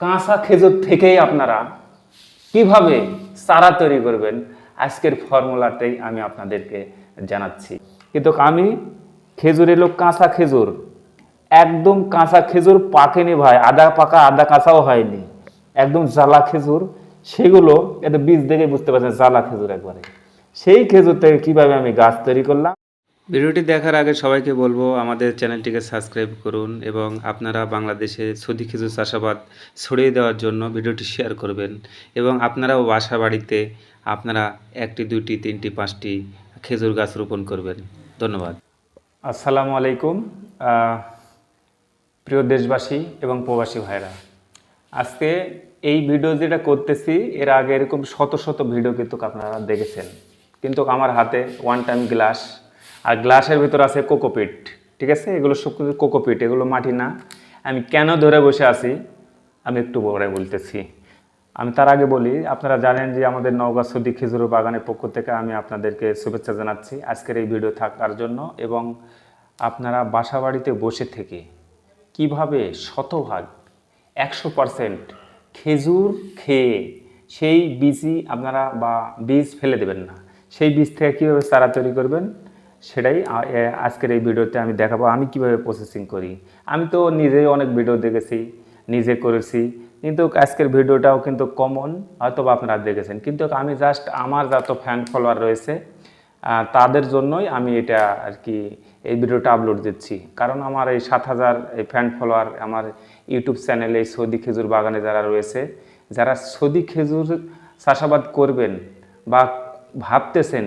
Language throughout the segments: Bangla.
কাঁচা খেজুর থেকেই আপনারা কীভাবে চারা তৈরি করবেন, আজকের ফর্মুলাটাই আমি আপনাদেরকে জানাচ্ছি। কিন্তু আমি খেজুর এলো কাঁচা খেজুর, একদম কাঁচা খেজুর পাকেনি ভাই, আদা পাকা, আদা কাঁচাও হয়নি। একদম জ্বালা খেজুর, সেগুলো এটা বীজ দেখে বুঝতে পারছেন, জ্বালা খেজুর একবারে। সেই খেজুর থেকে কীভাবে আমি গাছ তৈরি করলাম? ভিডিওটি দেখার আগে সবাইকে বলব, আমাদের চ্যানেলটিকে সাবস্ক্রাইব করুন এবং আপনারা বাংলাদেশে সদি খেজুর চাষাবাদ ছড়িয়ে দেওয়ার জন্য ভিডিওটি শেয়ার করবেন এবং আপনারাও বাসা বাড়িতে আপনারা একটি, দুইটি, তিনটি, পাঁচটি খেজুর গাছ রোপণ করবেন। ধন্যবাদ। আসসালামু আলাইকুম প্রিয় দেশবাসী এবং প্রবাসী ভাইরা আজকে এই ভিডিও যেটা করতেছি, এর আগে এরকম শত শত ভিডিও কিন্তু আপনারা দেখেছেন। কিন্তু আমার হাতে ওয়ান টাইম গ্লাস আর গ্লাসের ভিতর আছে কোকোপিট, ঠিক আছে? এগুলো কোকোপিট, এগুলো মাটি না। আমি কেন ধরে বসে আছি? আমি একটু পরে বলতেছি। আমি তার আগে বলি, আপনারা জানেন যে আমাদের নওগাঁ সদি খেজুর বাগানের পক্ষ থেকে আমি আপনাদেরকে শুভেচ্ছা জানাচ্ছি আজকের এই ভিডিও থাকার জন্য এবং আপনারা বাসা বাড়িতে বসে থেকে কীভাবে শতভাগ একশো পারসেন্ট খেজুর খেয়ে সেই বীজই আপনারা বা বীজ ফেলে দেবেন না। সেই বীজ থেকে কীভাবে চারা তৈরি করবেন? সেটাই আজকের এই ভিডিওতে আমি দেখাবো আমি কীভাবে প্রসেসিং করি। আমি তো নিজেই অনেক ভিডিও দেখেছি, নিজে করেছি, কিন্তু আজকের ভিডিওটাও কিন্তু কমন হয়তো আপনারা দেখেছেন। কিন্তু আমি জাস্ট আমার যত ফ্যান ফলোয়ার রয়েছে তাদের জন্যই আমি এটা আর কি এই ভিডিওটা আপলোড দিচ্ছি। কারণ আমার এই সাত হাজার এই ফ্যান ফলোয়ার আমার ইউটিউব চ্যানেলে এই সৌদি খেজুর বাগানে যারা রয়েছে, যারা সৌদি খেজুর চাষাবাদ করবেন বা ভাবতেছেন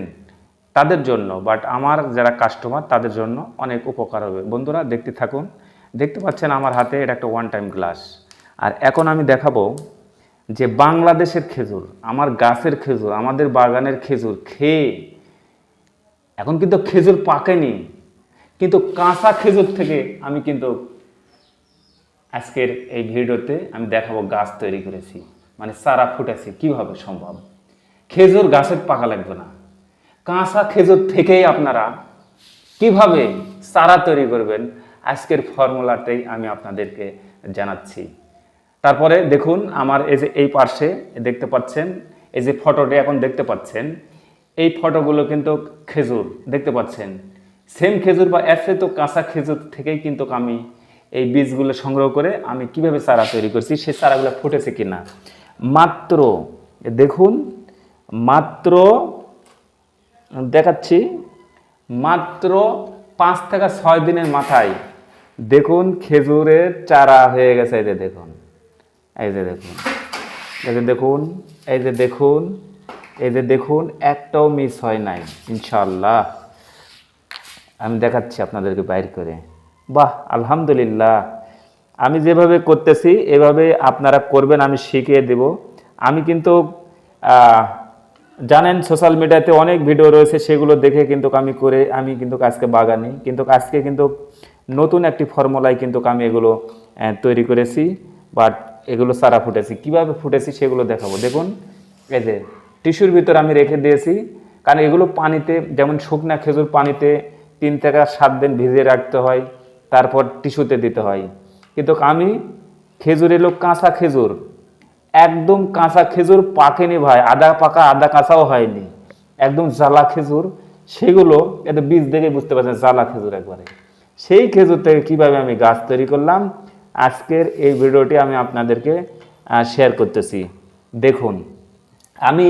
তাদের জন্য বাট আমার যারা কাস্টমার তাদের জন্য অনেক উপকার হবে। বন্ধুরা, দেখতে থাকুন। দেখতে পাচ্ছেন আমার হাতে এটা একটা ওয়ান টাইম গ্লাস আর এখন আমি দেখাবো যে বাংলাদেশের খেজুর, আমার গাছের খেজুর, আমাদের বাগানের খেজুর, খেয়ে। এখন কিন্তু খেজুর পাকেনি, কিন্তু কাঁচা খেজুর থেকে আমি কিন্তু আজকের এই ভিডিওতে আমি দেখাবো গাছ তৈরি করেছি। মানে সারা ফুটেছি, কীভাবে সম্ভব? খেজুর গাছের পাকা লাগবে না। কাঁচা খেজুর থেকেই আপনারা কীভাবে চারা তৈরি করবেন, আজকের ফর্মুলাটাই আমি আপনাদেরকে জানাচ্ছি। তারপরে দেখুন, আমার এই যে এই পার্শ্বে দেখতে পাচ্ছেন, এই যে ফটোটি এখন দেখতে পাচ্ছেন, এই ফটোগুলো কিন্তু খেজুর, দেখতে পাচ্ছেন। সেম খেজুর বা এর তো কাঁচা খেজুর থেকেই কিন্তু আমি এই বীজগুলো সংগ্রহ করে আমি কীভাবে চারা তৈরি করছি, সেই চারাগুলো ফুটেছে কিনা। মাত্র, দেখুন, মাত্র দেখাচ্ছি মাত্র পাঁচ থেকে ছয় দিনের মাথায়। দেখুন, খেজুরের চারা হয়ে গেছে, এই যে দেখুন, এই যে দেখুন, এই যে দেখুন, এই যে দেখুন, এই যে দেখুন, একটাও মিস হয় নাই ইনশাল্লাহ আমি দেখাচ্ছি আপনাদেরকে বাইর করে। বাহ, আলহামদুলিল্লাহ। আমি যেভাবে করতেছি, এভাবে আপনারা করবেন, আমি শিখিয়ে দেব। আমি কিন্তু জানেন সোশ্যাল মিডিয়াতে অনেক ভিডিও রয়েছে, সেগুলো দেখে কিন্তু আমি করে, আমি কিন্তু আজকে বাগানি। কিন্তু আজকে কিন্তু নতুন একটি ফর্মুলায় কিন্তু আমি এগুলো তৈরি করেছি বাট এগুলো সারা ফুটেছি। কীভাবে ফুটেছি সেগুলো দেখাবো? দেখুন, এই যে টিস্যুর ভিতর আমি রেখে দিয়েছি, কারণ এগুলো পানিতে, যেমন শুকনা খেজুর পানিতে তিন থেকে সাত দিন ভিজিয়ে রাখতে হয়, তারপর টিস্যুতে দিতে হয়। কিন্তু আমি খেজুর এলো কাঁচা খেজুর একদম কাঁচা খেজুর পাকেনি ভাই, আদা পাকা, আদা কাঁচাও হয়নি। একদম জ্বালা খেজুর, সেগুলো এটা বীজ দেখে বুঝতে পারছেন, জ্বালা খেজুর একবারে। সেই খেজুর থেকে কীভাবে আমি গাছ তৈরি করলাম, আজকের এই ভিডিওটি আমি আপনাদেরকে শেয়ার করতেছি। দেখুন, আমি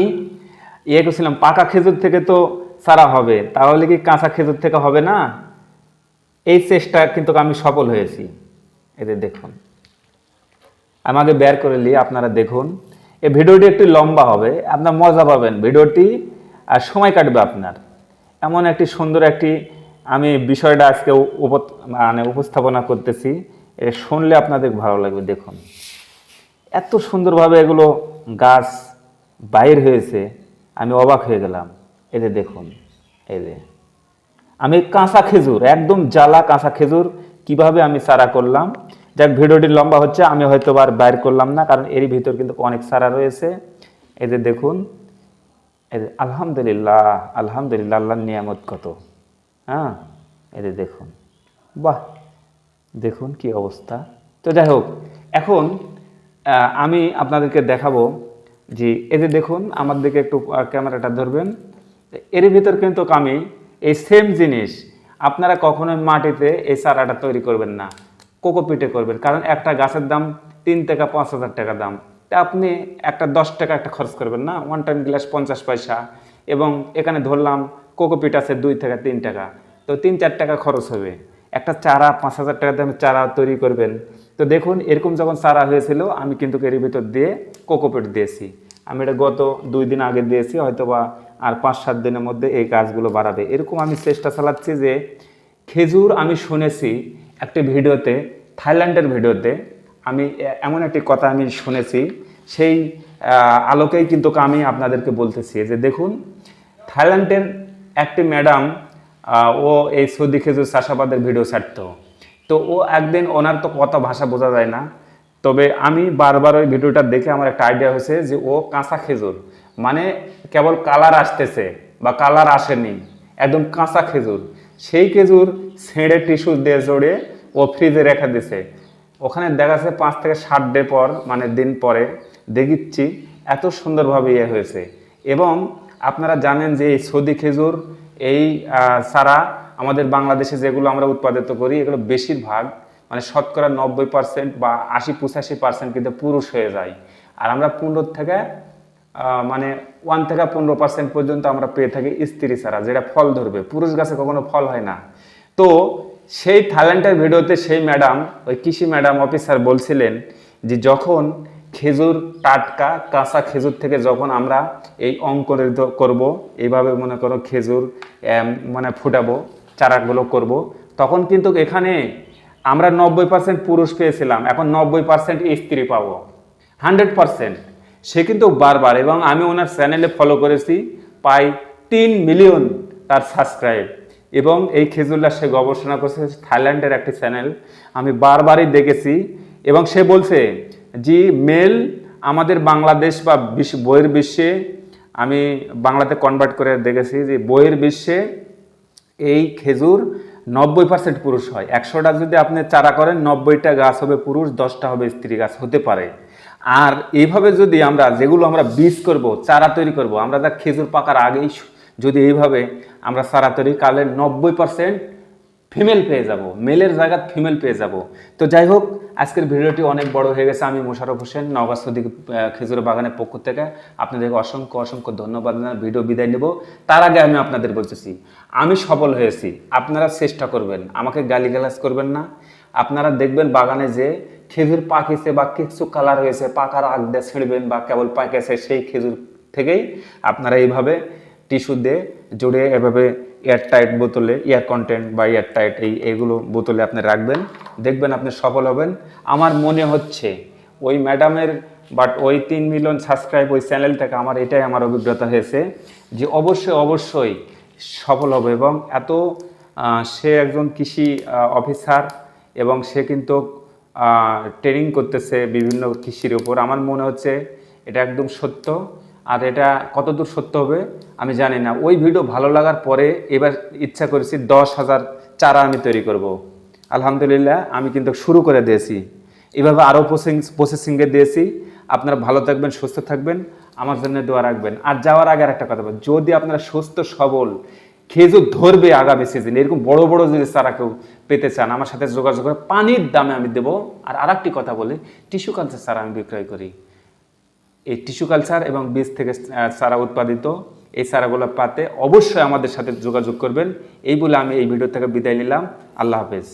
ইয়ে করছিলাম, পাকা খেজুর থেকে তো সারা হবে, তাহলে কি কাঁচা খেজুর থেকে হবে না? এই চেষ্টা কিন্তু আমি সফল হয়েছি। এদের দেখুন। আমাকে বের করে নিয়ে আপনারা দেখুন। এই ভিডিওটি একটু লম্বা হবে, আপনার মজা পাবেন ভিডিওটি, আর সময় কাটবে আপনার। এমন একটি সুন্দর একটি, আমি বিষয়টা আজকে মানে উপস্থাপনা করতেছি এটা শুনলে আপনাদের ভালো লাগবে, দেখুন। এত সুন্দরভাবে এগুলো গাছ বাইর হয়েছে, আমি অবাক হয়ে গেলাম। এই যে দেখুন, এই যে। আমি কাঁচা খেজুর, একদম জ্বালা কাঁচা খেজুর, কীভাবে আমি চারা করলাম যাক, ভিডিওটি লম্বা হচ্ছে, আমি হয়তো আর বাইর করলাম না, কারণ এরই ভিতর কিন্তু অনেক সারা রয়েছে। যে দেখুন যে আলহামদুলিল্লাহ আলহামদুলিল্লাহ আল্লাহর নিয়ামত কত। হ্যাঁ যে দেখুন, বাহ, দেখুন কি অবস্থা। তো যাই হোক, এখন আমি আপনাদেরকে দেখাবো যে যে দেখুন, আমার দিকে একটু ক্যামেরাটা ধরবেন। এর ভিতর কিন্তু আমি এই সেম জিনিস, আপনারা কখনোই মাটিতে এই চারাটা তৈরি করবেন না। কোকোপিটে করবেন। কারণ একটা গাছের দাম তিন থেকে পাঁচ হাজার টাকা দাম। তা আপনি একটা দশ টাকা একটা খরচ করবেন না? ওয়ান টাইম গ্লাস পঞ্চাশ পয়সা। এবং এখানে ধরলাম কোকোপিট আছে দুই থেকে তিন টাকা। তো তিন চার টাকা খরচ হবে। একটা চারা পাঁচ হাজার টাকা দামে চারা তৈরি করবেন। তো দেখুন, এরকম যখন চারা হয়েছিল, আমি কিন্তু এর ভিতর দিয়ে কোকোপিট দিয়েছি। আমি এটা গত দুই দিন আগে দিয়েছি হয়তো বা আর পাঁচ সাত দিনের মধ্যে এই গাছগুলো বাড়াবে। এরকম আমি চেষ্টা চালাচ্ছি যে খেজুর আমি শুনেছি একটি ভিডিওতে, থাইল্যান্ডের ভিডিওতে আমি এমন একটি কথা আমি শুনেছি। সেই আলোকেই কিন্তু আমি আপনাদেরকে বলতেছি যে দেখুন, থাইল্যান্ডের একটি ম্যাডাম ও এই সৌদি খেজুর চাষাবাদের ভিডিও ছাড়তো। তো ও একদিন ওনার তো কত ভাষা বোঝা যায় না। তবে আমি বারবার ওই ভিডিওটা দেখে আমার একটা আইডিয়া হয়েছে যে ও কাঁচা খেজুর মানে কেবল কালার আসতেছে বা কালার আসেনি, একদম কাঁচা খেজুর। সেই খেজুর ছেঁড়ে টিস্যু দিয়ে জড়িয়ে ও ফ্রিজে রেখে দিছে। ওখানে দেখা যাচ্ছে পাঁচ থেকে ষাট ডে পর মানে দিন পরে, দেখিচ্ছি এত সুন্দরভাবে ইয়ে হয়েছে। এবং আপনারা জানেন যে এই সৌদি খেজুর, এই চারা আমাদের বাংলাদেশে যেগুলো আমরা উৎপাদিত করি, এগুলো বেশিরভাগ মানে শতকরা নব্বই পার্সেন্ট বা আশি পঁচাশি পার্সেন্ট কিন্তু পুরুষ হয়ে যায়। আর আমরা পনেরো থেকে মানে ওয়ান থেকে পনেরো পার্সেন্ট পর্যন্ত আমরা পেয়ে থাকি স্ত্রী ছাড়া, যেটা ফল ধরবে। পুরুষ গাছে কখনো ফল হয় না। তো সেই থাইল্যান্ডের ভিডিওতে সেই ম্যাডাম ওই কৃষি ম্যাডাম অফিসার বলছিলেন যে যখন খেজুর টাটকা, কাঁচা খেজুর থেকে যখন আমরা এই অঙ্কুরিত করব, এইভাবে মনে করো খেজুর মানে ফুটাবো, চারাগুলো করব, তখন কিন্তু এখানে আমরা নব্বই পার্সেন্ট পুরুষ পেয়েছিলাম, এখন নব্বই পার্সেন্ট স্ত্রী পাবো। হান্ড্রেড পার্সেন্ট সে কিন্তু বারবার এবং আমি ওনার চ্যানেলে ফলো করেছি প্রায় তিন মিলিয়ন তার সাবস্ক্রাইব এবং এই খেজুরটা সে গবেষণা করছে থাইল্যান্ডের একটি চ্যানেল আমি বারবারই দেখেছি এবং সে বলছে যে মেল আমাদের বাংলাদেশ বা বিশ্ব বইয়ের বিশ্বে, আমি বাংলাতে কনভার্ট করে দেখেছি যে বইয়ের বিশ্বে এই খেজুর নব্বই পার্সেন্ট পুরুষ হয়। একশোটা যদি আপনি চারা করেন, নব্বইটা গাছ হবে পুরুষ, দশটা হবে স্ত্রী গাছ হতে পারে। আর এইভাবে যদি আমরা যেগুলো আমরা বীজ করব, চারা তৈরি করব, আমরা যা খেজুর পাকার আগেই যদি এইভাবে আমরা চারা তৈরি কালে নব্বই পার্সেন্ট ফিমেল পেয়ে যাব মেলের জায়গায় ফিমেল পেয়ে যাব। তো যাই হোক, আজকের ভিডিওটি অনেক বড় হয়ে গেছে। আমি মোশারফ হোসেন, নওগাঁ সদিক খেজুর বাগানের পক্ষ থেকে আপনাদেরকে অসংখ্য অসংখ্য ধন্যবাদ। ভিডিও বিদায় নেব। তার আগে আমি আপনাদের বলতেছি, আমি সফল হয়েছি। আপনারা চেষ্টা করবেন, আমাকে গালিগালাজ করবেন না। আপনারা দেখবেন বাগানে যে খেজুর পাকিছে বা কিছু কালার হয়েছে পাকার আগ দিয়ে ছিঁড়বেন বা কেবল পাকেছে সেই খেজুর থেকেই আপনারা এইভাবে টিস্যু দিয়ে জুড়ে এভাবে এয়ার টাইট বোতলে এয়ার কন্টেন্ট বা এয়ার টাইট এই এগুলো বোতলে আপনি রাখবেন। দেখবেন আপনি সফল হবেন। আমার মনে হচ্ছে ওই ম্যাডামের বাট ওই তিন মিলিয়ন সাবস্ক্রাইব ওই চ্যানেল থেকে আমার এটাই আমার অভিজ্ঞতা হয়েছে যে অবশ্যই অবশ্যই সফল হবে এবং এত সে একজন কৃষি অফিসার এবং সে কিন্তু ট্রেনিং করতেছে বিভিন্ন কৃষির ওপর আমার মনে হচ্ছে এটা একদম সত্য। আর এটা কতদূর সত্য হবে আমি জানি না। ওই ভিডিও ভালো লাগার পরে এবার ইচ্ছা করেছি দশ হাজার চারা আমি তৈরি করব। আলহামদুলিল্লাহ, আমি কিন্তু শুরু করে দিয়েছি। এভাবে আরও প্রসেসিং প্রসেসিংয়ে দিয়েছি। আপনারা ভালো থাকবেন, সুস্থ থাকবেন। আমার জন্য দোয়া রাখবেন। আর যাওয়ার আগে আর একটা কথা বলব যদি আপনারা সুস্থ, সবল, খেজুর ধরবে আগামী সিজন এরকম বড় বড় যদি চারা কেউ পেতে চান, আমার সাথে যোগাযোগ করে পানির দামে আমি দেবো। আর আরেকটি কথা বলি, টিস্যু কালচার চারা আমি বিক্রয় করি। এই টিস্যু কালচার এবং বীজ থেকে সারা উৎপাদিত, এই সারাগুলো পাতে অবশ্যই আমাদের সাথে যোগাযোগ করবেন। এই বলে আমি এই ভিডিও থেকে বিদায় নিলাম। আল্লাহ হাফেজ।